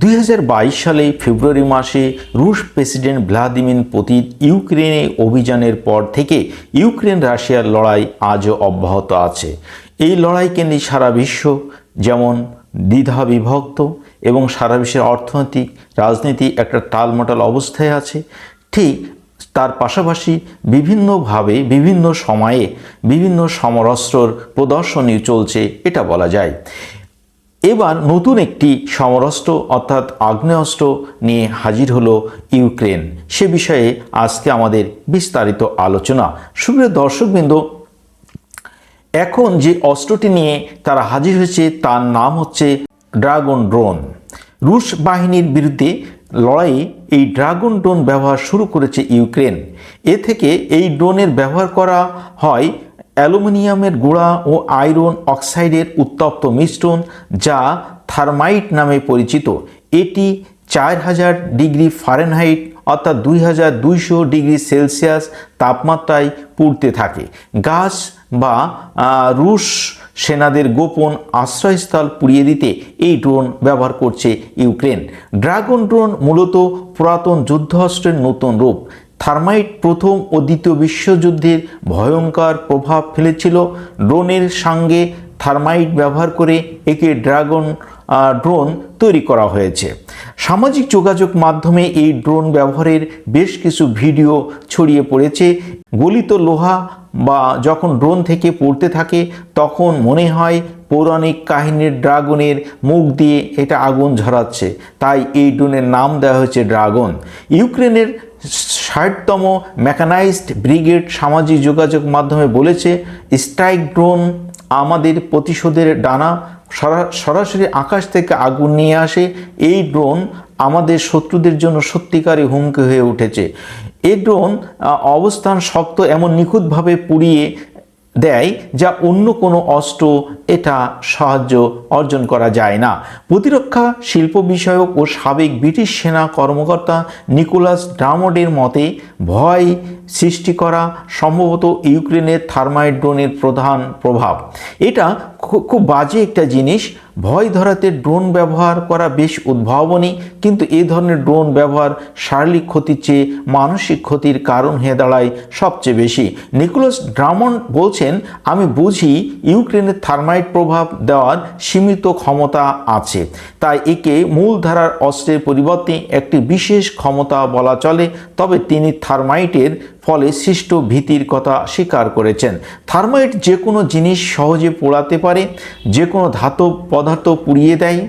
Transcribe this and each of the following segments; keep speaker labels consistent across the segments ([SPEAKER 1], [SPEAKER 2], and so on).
[SPEAKER 1] দুই হাজার বাইশ সালে ফেব্রুয়ারি মাসে রুশ প্রেসিডেন্ট ভ্লাদিমির পুতিন ইউক্রেনে অভিযানের পর থেকে ইউক্রেন রাশিয়ার লড়াই আজও অব্যাহত আছে। এই লড়াইকে নিয়ে সারা বিশ্ব, যেমন দ্বিধা বিভক্ত এবং সারা বিশ্বের অর্থনৈতিক রাজনীতি একটা টালমটাল অবস্থায় আছে। ঠিক তার পাশাপাশি বিভিন্নভাবে, বিভিন্ন সময়ে বিভিন্ন সমরস্ত্রর প্রদর্শনী চলছে, এটা বলা যায়। এবার নতুন একটি সমরাস্ত্র, অর্থাৎ আগ্নেয়াস্ত্র নিয়ে হাজির হলো ইউক্রেন। সে বিষয়ে আজকে আমাদের বিস্তারিত আলোচনা। সুপ্রিয় দর্শকবৃন্দ, এখন যে অস্ত্রটি নিয়ে তারা হাজির হয়েছে, তার নাম হচ্ছে ড্রাগন ড্রোন। রুশ বাহিনীর বিরুদ্ধে লড়াইয়ে এই ড্রাগন ড্রোন ব্যবহার শুরু করেছে ইউক্রেন। এ থেকে এই ড্রোনের ব্যবহার করা হয় অ্যালুমিনিয়ামের গুঁড়া ও আয়রন অক্সাইডের উত্তপ্ত মিশ্রণ, যা থার্মাইট নামে পরিচিত। এটি চার হাজার ডিগ্রি ফারেনহাইট অর্থাৎ দুই হাজার দুইশো ডিগ্রি সেলসিয়াস তাপমাত্রায় পুড়তে থাকে। গাছ বা রুশ সেনাদের গোপন আশ্রয়স্থল পুড়িয়ে দিতে এই ড্রোন ব্যবহার করছে ইউক্রেন। ড্রাগন ড্রোন মূলত পুরাতন যুদ্ধাস্ত্রের নতুন রূপ। থার্মাইট প্রথম ও দ্বিতীয় বিশ্বযুদ্ধের ভয়ঙ্কর প্রভাব ফেলেছিল। ড্রোনের সঙ্গে থার্মাইট ব্যবহার করে একে ড্রাগন ড্রোন তৈরি করা হয়েছে। সামাজিক যোগাযোগ মাধ্যমে এই ড্রোন ব্যবহারের বেশ কিছু ভিডিও ছড়িয়ে পড়েছে। গলিত লোহা বা যখন ড্রোন থেকে পড়তে থাকে, তখন মনে হয় পৌরাণিক কাহিনীর ড্রাগনের মুখ দিয়ে এটা আগুন ঝরাচ্ছে। তাই এই ড্রোনের নাম দেওয়া হয়েছে ড্রাগন। ইউক্রেনের ষাটতম মেকানাইজড ব্রিগেড সামাজিক যোগাযোগ মাধ্যমে বলেছে, স্ট্রাইক ড্রোন আমাদের প্রতিশোধের ডানা সরাসরি আকাশ থেকে আগুন নিয়ে আসে। এই ড্রোন আমাদের শত্রুদের জন্য সত্যিকারী হুমকি হয়ে উঠেছে। এই ড্রোন অবস্থান শক্ত, এমন নিখুঁতভাবে পুড়িয়ে দেয় যা অন্য কোনো অস্ত্র এটা সাহায্য অর্জন করা যায় না। প্রতিরক্ষা শিল্প বিষয়ক ও সাবেক ব্রিটিশ সেনা কর্মকর্তা নিকোলাস ড্রামোডের মতে, ভয় সৃষ্টি করা সম্ভবত ইউক্রেনের থার্মাইট ড্রোনের প্রধান প্রভাব। এটা খুব বাজে একটা জিনিস। ভয় ধরাতে ড্রোন ব্যবহার করা বেশ উদ্ভাবনী, কিন্তু এ ধরনের ড্রোন ব্যবহার শারীরিক ক্ষতির চেয়ে মানসিক ক্ষতির কারণ হয়ে দাঁড়ায় সবচেয়ে বেশি। নিকোলাস ড্রামন বলছেন, আমি বুঝি ইউক্রেনের থার্মাইট প্রভাব দেওয়ার সীমিত ক্ষমতা আছে। তাই একে মূলধারার অস্ত্রের পরিবর্তে একটি বিশেষ ক্ষমতা বলা চলে। তবে তিনি থার্মাইটের ফলে সৃষ্ট ভীতির কথা স্বীকার করেছেন। থার্মোইট যে কোনো জিনিস সহজে পোড়াতে পারে যে কোনো ধাতব পদার্থ পুড়িয়ে দেয়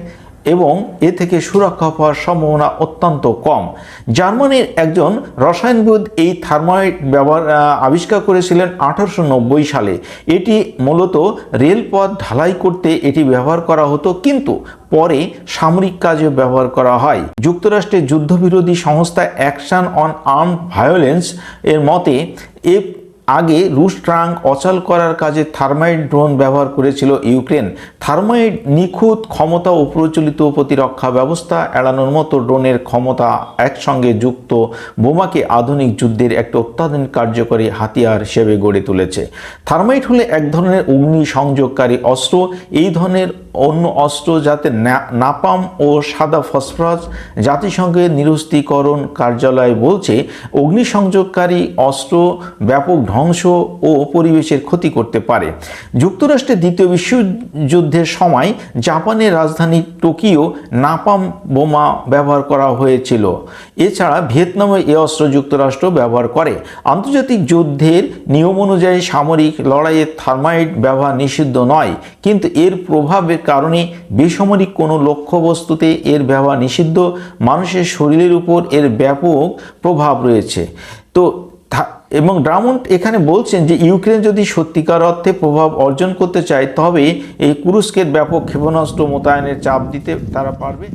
[SPEAKER 1] এবং এ থেকে সুরক্ষা পাওয়ার সম্ভাবনা অত্যন্ত কম। জার্মানির একজন রসায়নবিদ এই থার্মাইট ব্যবহার আবিষ্কার করেছিলেন আঠারোশো নব্বই সালে। এটি মূলত রেলপথ ঢালাই করতে এটি ব্যবহার করা হতো, কিন্তু পরে সামরিক কাজে ব্যবহার করা হয়। যুক্তরাষ্ট্রের যুদ্ধবিরোধী সংস্থা অ্যাকশন অন আর্ম ভায়োলেন্স এর মতে এ আগে রুশ ট্রাঙ্ক অচল করার কাজে থার্মাইট ড্রোন ব্যবহার করেছিল ইউক্রেন। থার্মাইট নিখুঁত ক্ষমতা ও প্রচলিত প্রতিরক্ষা ব্যবস্থা এড়ানোর মতো ড্রোনের ক্ষমতা একসঙ্গে যুক্ত বোমাকে আধুনিক যুদ্ধের একটা অত্যাধুনিক কার্যকরী হাতিয়ার হিসেবে গড়ে তুলেছে। থার্মাইট হলে এক ধরনের অগ্নি সংযোগকারী অস্ত্র, এই ধরনের অন্য অস্ত্র যাতে নাপাম ও সাদা ফসফরাস জাতিসংঘের নিরস্ত্রীকরণ কার্যালয় বলছে, অগ্নিসংযোগকারী অস্ত্র ব্যাপক ধ্বংস ও পরিবেশের ক্ষতি করতে পারে। যুক্তরাষ্ট্রের দ্বিতীয় বিশ্বযুদ্ধের সময় জাপানের রাজধানী টোকিও নাপাম বোমা ব্যবহার করা হয়েছিল। এছাড়া ভিয়েতনামে এ অস্ত্র যুক্তরাষ্ট্র ব্যবহার করে। আন্তর্জাতিক যুদ্ধের নিয়ম অনুযায়ী সামরিক লড়াইয়ে থার্মাইট ব্যবহার নিষিদ্ধ নয়, কিন্তু এর প্রভাবের কারণে বেসামরিক কোনো লক্ষ্যবস্তুতে এর ব্যবহার নিষিদ্ধ, মানুষের শরীরের উপর এর ব্যাপক প্রভাব রয়েছে। তো এবং ড্রামন্ড এখানে বলছেন যে ইউক্রেন যদি সত্যিকার অর্থে প্রভাব অর্জন করতে চায় তবে এই কুরুস্কের ব্যাপক ক্ষেপণাস্ত্র মোতায়েনের চাপ দিতে তারা পারবে।